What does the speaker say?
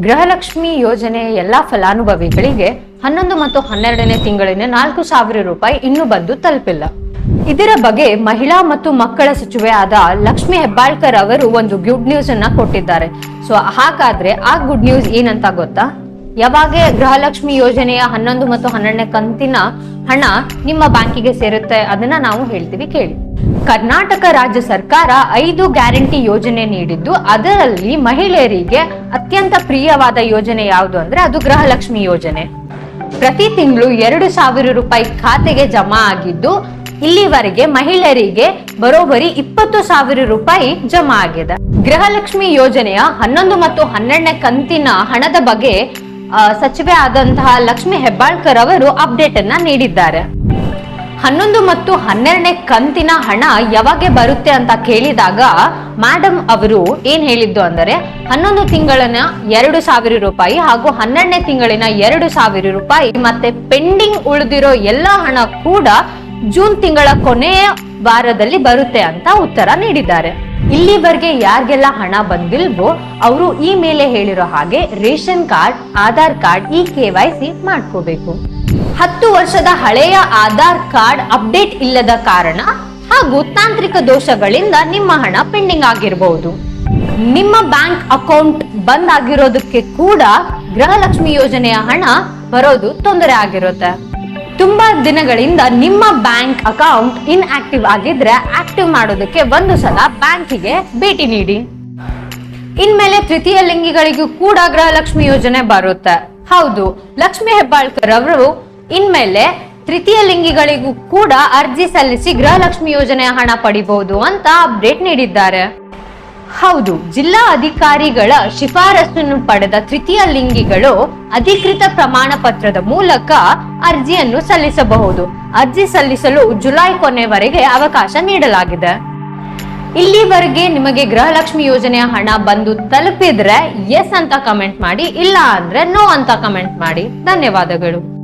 ಗೃಹಲಕ್ಷ್ಮಿ ಯೋಜನೆ ಎಲ್ಲಾ ಫಲಾನುಭವಿಗಳಿಗೆ ಹನ್ನೊಂದು ಮತ್ತು ಹನ್ನೆರಡನೇ ತಿಂಗಳಿನ ನಾಲ್ಕು ಸಾವಿರ ರೂಪಾಯಿ ಇನ್ನೂ ಬಂದು ತಲುಪಿಲ್ಲ. ಇದರ ಬಗ್ಗೆ ಮಹಿಳಾ ಮತ್ತು ಮಕ್ಕಳ ಸಚಿವೆ ಆದ ಲಕ್ಷ್ಮಿ ಹೆಬ್ಬಾಳ್ಕರ್ ಅವರು ಒಂದು ಗುಡ್ ನ್ಯೂಸ್ ಅನ್ನ ಕೊಟ್ಟಿದ್ದಾರೆ. ಸೊ, ಹಾಗಾದ್ರೆ ಆ ಗುಡ್ ನ್ಯೂಸ್ ಏನಂತ ಗೊತ್ತಾ? ಯಾವಾಗ ಗೃಹಲಕ್ಷ್ಮಿ ಯೋಜನೆಯ ಹನ್ನೊಂದು ಮತ್ತು ಹನ್ನೆರಡನೇ ಕಂತಿನ ಹಣ ನಿಮ್ಮ ಬ್ಯಾಂಕಿಗೆ ಸೇರುತ್ತೆ, ಅದನ್ನ ನಾವು ಹೇಳ್ತೀವಿ ಕೇಳಿ. ಕರ್ನಾಟಕ ರಾಜ್ಯ ಸರ್ಕಾರ ಐದು ಗ್ಯಾರಂಟಿ ಯೋಜನೆ ನೀಡಿದ್ದು, ಅದರಲ್ಲಿ ಮಹಿಳೆಯರಿಗೆ ಅತ್ಯಂತ ಪ್ರಿಯವಾದ ಯೋಜನೆ ಯಾವುದು ಅಂದ್ರೆ ಅದು ಗೃಹಲಕ್ಷ್ಮಿ ಯೋಜನೆ. ಪ್ರತಿ ತಿಂಗಳು ಎರಡು ಸಾವಿರ ರೂಪಾಯಿ ಖಾತೆಗೆ ಜಮಾ ಆಗಿದ್ದು, ಇಲ್ಲಿವರೆಗೆ ಮಹಿಳೆಯರಿಗೆ ಬರೋಬರಿ ಇಪ್ಪತ್ತು ಸಾವಿರ ರೂಪಾಯಿ ಜಮಾ ಆಗಿದೆ. ಗೃಹಲಕ್ಷ್ಮಿ ಯೋಜನೆಯ ಹನ್ನೊಂದು ಮತ್ತು ಹನ್ನೆರಡನೇ ಕಂತಿನ ಹಣದ ಬಗ್ಗೆ ಸಚಿವೆ ಆದಂತಹ ಲಕ್ಷ್ಮಿ ಹೆಬ್ಬಾಳ್ಕರ್ ಅವರು ಅಪ್ಡೇಟ್ ಅನ್ನ ನೀಡಿದ್ದಾರೆ. ಹನ್ನೊಂದು ಮತ್ತು ಹನ್ನೆರಡನೇ ಕಂತಿನ ಹಣ ಯಾವಾಗ ಬರುತ್ತೆ ಅಂತ ಕೇಳಿದಾಗ ಮೇಡಮ್ ಅವರು ಏನ್ ಹೇಳಿದ್ದು ಅಂದರೆ ಹನ್ನೊಂದು ತಿಂಗಳಿನ ಎರಡು ಸಾವಿರ ರೂಪಾಯಿ ಹಾಗೂ ಹನ್ನೆರಡನೇ ತಿಂಗಳಿನ ಎರಡು ಸಾವಿರ ರೂಪಾಯಿ ಮತ್ತೆ ಪೆಂಡಿಂಗ್ ಉಳಿದಿರೋ ಎಲ್ಲ ಹಣ ಕೂಡ ಜೂನ್ ತಿಂಗಳ ಕೊನೆಯ ವಾರದಲ್ಲಿ ಬರುತ್ತೆ ಅಂತ ಉತ್ತರ ನೀಡಿದ್ದಾರೆ. ಇಲ್ಲಿವರೆಗೆ ಯಾರಿಗೆಲ್ಲ ಹಣ ಬಂದಿಲ್ವೋ ಅವರು ಈ ಮೇಲೆ ಹೇಳಿರೋ ಹಾಗೆ ration card, Aadhaar card E K Y C ಮಾಡ್ಕೋಬೇಕು. ಹತ್ತು ವರ್ಷದ ಹಳೆಯ ಆಧಾರ್ ಕಾರ್ಡ್ ಅಪ್ಡೇಟ್ ಇಲ್ಲದ ಕಾರಣ ಹಾಗೂ ತಾಂತ್ರಿಕ ದೋಷಗಳಿಂದ ನಿಮ್ಮ ಹಣ ಪೆಂಡಿಂಗ್ ಆಗಿರಬಹುದು ನಿಮ್ಮ ಬ್ಯಾಂಕ್ ಅಕೌಂಟ್ ಬಂದ್ ಆಗಿರೋದಕ್ಕೆ ಕೂಡ ಗೃಹಲಕ್ಷ್ಮಿ ಯೋಜನೆಯ ಹಣ ಬರೋದು ತೊಂದರೆ ಆಗಿರುತ್ತೆ. ತುಂಬಾ ದಿನಗಳಿಂದ ನಿಮ್ಮ ಬ್ಯಾಂಕ್ ಅಕೌಂಟ್ ಇನ್ ಆಕ್ಟಿವ್ ಆಗಿದ್ರೆ ಆಕ್ಟಿವ್ ಮಾಡೋದಕ್ಕೆ ಒಂದು ಸಲ ಬ್ಯಾಂಕಿಗೆ ಭೇಟಿ ನೀಡಿ. ಇನ್ಮೇಲೆ ತೃತೀಯ ಲಿಂಗಿಗಳಿಗೂ ಕೂಡ ಗೃಹಲಕ್ಷ್ಮಿ ಯೋಜನೆ ಬರುತ್ತೆ. ಹೌದು, ಲಕ್ಷ್ಮಿ ಹೆಬ್ಬಾಳ್ಕರ್ ಅವರು ಇನ್ಮೇಲೆ ತೃತೀಯ ಲಿಂಗಿಗಳಿಗೂ ಕೂಡ ಅರ್ಜಿ ಸಲ್ಲಿಸಿ ಗೃಹಲಕ್ಷ್ಮಿ ಯೋಜನೆಯ ಹಣ ಪಡಿಬಹುದು ಅಂತ ಅಪ್ಡೇಟ್ ನೀಡಿದ್ದಾರೆ. ಹೌದು, ಜಿಲ್ಲಾ ಅಧಿಕಾರಿಗಳ ಶಿಫಾರಸನ್ನು ಪಡೆದ ತೃತೀಯ ಲಿಂಗಿಗಳು ಅಧಿಕೃತ ಪ್ರಮಾಣ ಪತ್ರದ ಮೂಲಕ ಅರ್ಜಿಯನ್ನು ಸಲ್ಲಿಸಬಹುದು. ಅರ್ಜಿ ಸಲ್ಲಿಸಲು ಜುಲೈ ಕೊನೆವರೆಗೆ ಅವಕಾಶ ನೀಡಲಾಗಿದೆ. ಇಲ್ಲಿವರೆಗೆ ನಿಮಗೆ ಗೃಹಲಕ್ಷ್ಮಿ ಯೋಜನೆಯ ಹಣ ಬಂದು ತಲುಪಿದ್ರೆ ಎಸ್ ಅಂತ ಕಮೆಂಟ್ ಮಾಡಿ, ಇಲ್ಲ ಅಂದ್ರೆ ನೋ ಅಂತ ಕಮೆಂಟ್ ಮಾಡಿ. ಧನ್ಯವಾದಗಳು.